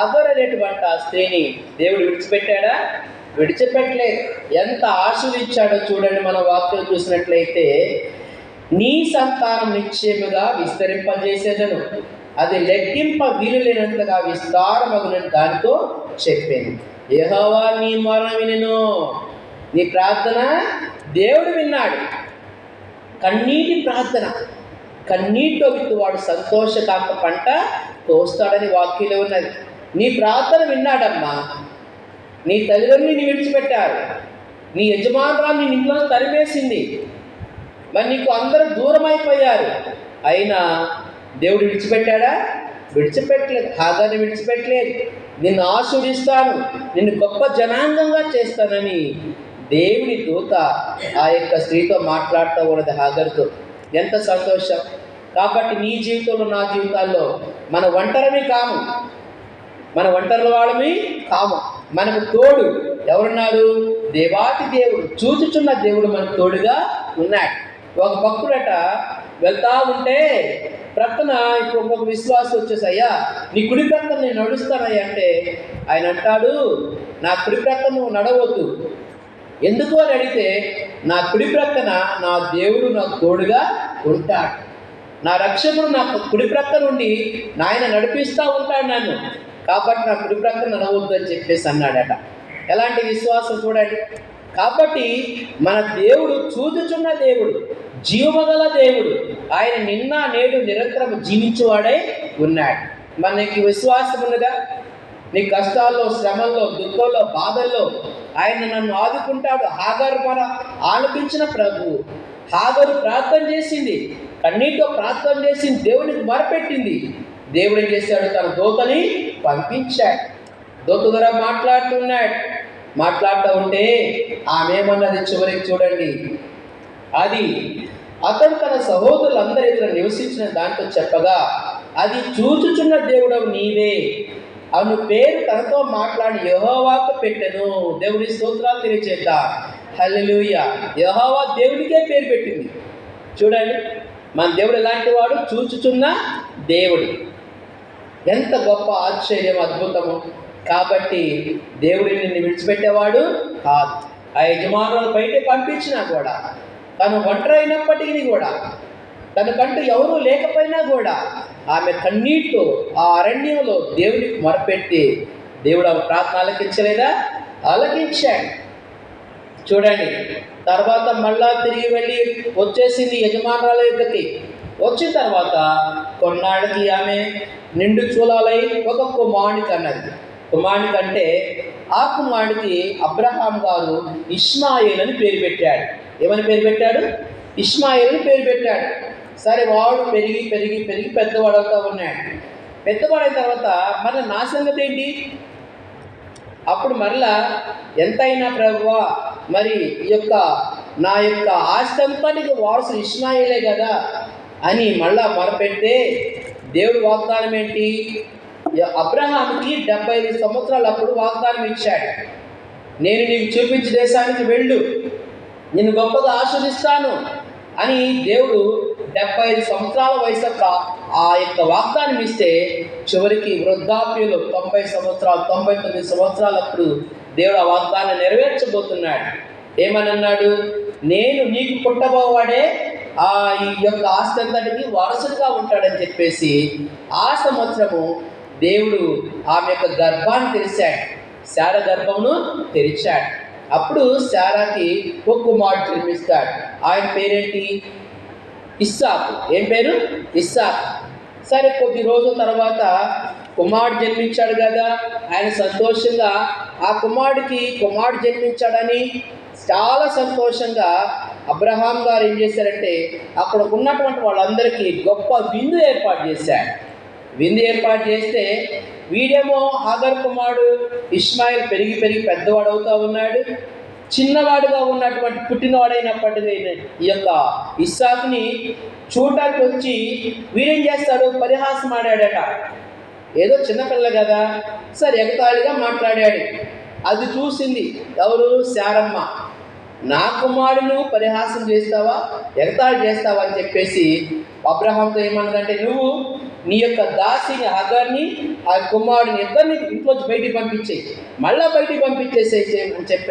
Hagar అనేటువంటి ఆ స్త్రీని దేవుడు విడిచిపెట్టాడా? విడిచిపెట్టలేదు. ఎంత ఆశీర్వించాడో చూడండి మన వాక్యం చూసినట్లయితే నీ సంతానం నిశ్చయముగా విస్తరింపజేసేదను. అది లెక్కింప వీలులేనంతగా విస్తారమగునని దానితో చెప్పాను. ఏహోవా నీ మరణ వినను. నీ ప్రార్థన దేవుడు విన్నాడు. కన్నీటి ప్రార్థన. కన్నీటితో విత్తువాడు సంతోషకాక పంట తోస్తాడని వాక్యంలో ఉన్నది. నీ ప్రార్థన విన్నాడమ్మా. నీ తల్లిదండ్రులు విడిచిపెట్టారు. నీ యజమానురాలు నీ ఇంట్లో తరిమేసింది. మరి నీకు అందరూ దూరం అయిపోయారు అయినా దేవుడు విడిచిపెట్టాడా? విడిచిపెట్టలేదు. హాగాన్ని విడిచిపెట్టలేదు. నిన్ను ఆశీర్దిస్తాను నిన్ను గొప్ప జనాంగంగా చేస్తానని దేవుని దూత ఆ యొక్క స్త్రీతో మాట్లాడుతూ ఉన్నది హాగర్తో ఎంత సంతోషం. కాబట్టి నీ జీవితంలో నా జీవితాల్లో మన ఒంటరిని కాము. మన ఒంటరి వాళ్ళమి కాము. మనకు తోడు ఎవరున్నారు? దేవాతి దేవుడు. చూచుచున్న దేవుడు మనకు తోడుగా ఉన్నాడు. ఒక భక్తుడట వెళ్తా ఉంటే ప్రక్కన ఇప్పుడు ఒక విశ్వాసం వచ్చేసి అయ్యా నీ కుడి ప్రక్కన నేను నడుస్తానయ్యా అంటే ఆయన అంటాడు నా కుడి ప్రక్కన నువ్వు నడవద్దు. ఎందుకు? అని అడిగితే నా కుడి ప్రక్కన నా దేవుడు నాకు తోడుగా ఉంటాడు. నా రక్షకుడు నా కుడి ప్రక్క నుండి నాయన నడిపిస్తూ ఉంటాడు నన్ను. కాబట్టి నా కుడి ప్రక్కన నవ్వద్దు అని చెప్పేసి అన్నాడట. ఎలాంటి విశ్వాసం చూడండి. కాబట్టి మన దేవుడు చూచుచున్న దేవుడు జీవమగల దేవుడు ఆయన నిన్న నేడు నిరంతరం జీవించువాడే ఉన్నాడు. మనకి విశ్వాసం ఉన్నదా? నీ కష్టాల్లో శ్రమల్లో దుఃఖంలో బాధల్లో ఆయన నన్ను ఆదుకుంటాడు. హాగర్ మన ఆలపించిన ప్రభు. హాగరు ప్రార్థన చేసింది. కన్నీటితో ప్రార్థన చేసింది. దేవునికి మొరపెట్టింది. దేవుడు ఏం చేశాడు? తన దోతని పంపించాడు. దోత ద్వారా మాట్లాడుతున్నాడు. మాట్లాడుతూ ఉంటే ఆమె ఏమన్నది చివరికి చూడండి. అది అతడు తన సహోదరులందరి ఎదుట నివసించిన దాంట్లో చెప్పగా అది చూచుచున్న దేవుడవు నీవే. అను పేరు తనతో మాట్లాడి యహోవాకు పెట్టెను. దేవుడి స్తోత్రాలు తెలియచేద్దా. హల్లెలూయ. యహోవా దేవుడికే పేరు పెట్టింది. చూడండి మన దేవుడు ఎలాంటి వాడు? చూచుచున్న దేవుడు. ఎంత గొప్ప ఆశ్చర్యం అద్భుతము. కాబట్టి దేవుడిని నిన్ను విడిచిపెట్టేవాడు కాదు. ఆ యజమానులు బయట పంపించినా కూడా తను ఒంటరి అయినప్పటికీ కూడా తనకంటూ ఎవరూ లేకపోయినా కూడా ఆమె కన్నీటితో ఆ అరణ్యంలో దేవునికి మొరపెట్టి దేవుడు ఆమె ప్రార్థన ఆలకించలేదా? ఆలకించాడు. చూడండి తర్వాత మళ్ళా తిరిగి వెళ్ళి వచ్చేసింది యజమానురాల యుద్ధకి వచ్చిన తర్వాత కొన్నాళ్ళకి ఆమె నిండు చూలాలై ఒక కుమారుడికి అన్నది. కుమారుడికి అంటే ఆ కుమారుడికి అబ్రహాం గారు ఇస్మాయిల్ అని పేరు పెట్టాడు. ఏమని పేరు పెట్టాడు? ఇస్మాయిల్ అని పేరు పెట్టాడు. సరే వాడు పెరిగి పెరిగి పెరిగి పెద్దవాడవుతా ఉన్నాడు. పెద్దవాడైన తర్వాత మరల నా సంగతి ఏంటి? అప్పుడు మరలా ఎంతైనా ప్రభువా మరి ఈ యొక్క నా యొక్క ఆస్తి నీకు వారసు ఇస్మాయిలే కదా. అని మళ్ళా మొరపెడితే దేవుడు వాగ్దానం ఏంటి? అబ్రహాంకి డెబ్బై ఐదు సంవత్సరాలు అప్పుడు వాగ్దానం ఇచ్చాడు. నేను నీకు చూపించే దేశానికి వెళ్ళు. నేను గొప్పగా ఆస్వాదిస్తాను అని దేవుడు డెబ్బై ఐదు సంవత్సరాల వయసు యొక్క ఆ యొక్క వాగ్దానం ఇస్తే చివరికి వృద్ధాప్యులు తొంభై సంవత్సరాలు తొంభై తొమ్మిది సంవత్సరాలప్పుడు దేవుడు ఆ వాగ్దానం నెరవేర్చబోతున్నాడు. ఏమని అన్నాడు? నేను నీకు పుట్టబోవాడే ఆ ఈ యొక్క ఆస్తి అంతటికి వారసుడుగా ఉంటాడని చెప్పేసి ఆ సంవత్సరము దేవుడు ఆమె యొక్క గర్భాన్ని తెరిచాడు. శార గర్భమును తెరిచాడు. అప్పుడు శారాకి ఒక కుమారుడు జన్మిస్తాడు. ఆయన పేరేంటి? ఇస్సాకు. ఏం పేరు? ఇస్సాకు. సరే కొద్ది రోజుల తర్వాత కుమారుడు జన్మించాడు కదా. ఆయన సంతోషంగా ఆ కుమారుడికి కుమారుడు జన్మించాడని చాలా సంతోషంగా అబ్రహాం గారు ఏం చేశారంటే అక్కడ ఉన్నటువంటి వాళ్ళందరికీ గొప్ప విందు ఏర్పాటు చేశాడు విందు ఏర్పాటు చేస్తే వీడేమో హాగర్ కుమారుడు ఇస్మాయిల్ పెరిగి పెరిగి పెద్దవాడు అవుతూ ఉన్నాడు. చిన్నవాడుగా ఉన్నటువంటి పుట్టినవాడైనప్పటికీ ఈ యొక్క ఇస్సాకుని చూడటానికి వచ్చి వీడేం చేస్తాడు? పరిహాసం ఆడాడట. ఏదో చిన్నపిల్ల కదా. సరే ఎగతాళిగా మాట్లాడాడు. అది చూసింది ఎవరు? శారమ్మ. నా కుమారుడు పరిహాసం చేస్తావా? ఎగతాళి చేస్తావా అని చెప్పేసి అబ్రహాంతో ఏమన్నదంటే నువ్వు నీ యొక్క దాసిని అగర్ని ఆ కుమారుని ఇద్దరిని ఇంట్లోంచి బయటికి పంపించేయి. మళ్ళా బయటికి పంపించేసేయి అని చెప్పి